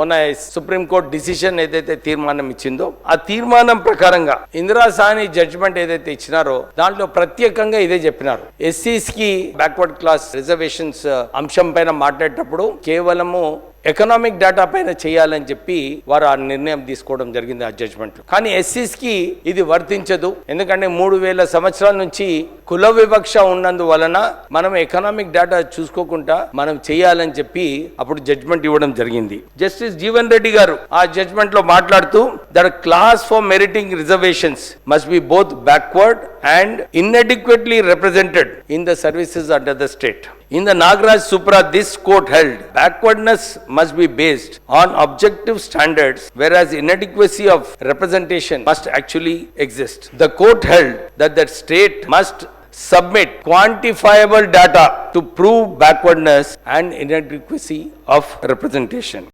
మొన్న supreme court decision ఏదైతే తీర్మానం ఇచ్చిందో ఆ తీర్మానం ప్రకారంగా ఇందిరా సాని జడ్జిమెంట్ ఏదైతే ఇచ్చినారో దాంట్లో ప్రత్యేకంగా ఇదే చెప్పినారు. ఎస్సీస్కి బ్యాక్వర్డ్ క్లాస్ రిజర్వేషన్స్ అంశం పైన మాట్లాడేటప్పుడు కేవలము ఎకనామిక్ డేటా పైన చేయాలని చెప్పి వారు ఆ నిర్ణయం తీసుకోవడం జరిగింది ఆ జడ్జ్మెంట్ కానీ ఎస్సీస్కి ఇది వర్తించదు. ఎందుకంటే మూడు వేల సంవత్సరాల నుంచి కుల వివక్ష ఉన్నందువలన మనం ఎకనామిక్ డేటా చూసుకోకుండా మనం చేయాలని చెప్పి అప్పుడు జడ్జ్మెంట్ ఇవ్వడం జరిగింది. జస్టిస్ జీవన్ రెడ్డి గారు ఆ జడ్జ్మెంట్లో మాట్లాడుతూ that class for meriting reservations must be both backward and inadequately represented in the services under the state. In the Nagraj Supra, this court held backwardness must be based on objective standards, whereas inadequacy of representation must actually exist. The court held that the state must submit quantifiable data to prove backwardness and inadequacy of representation.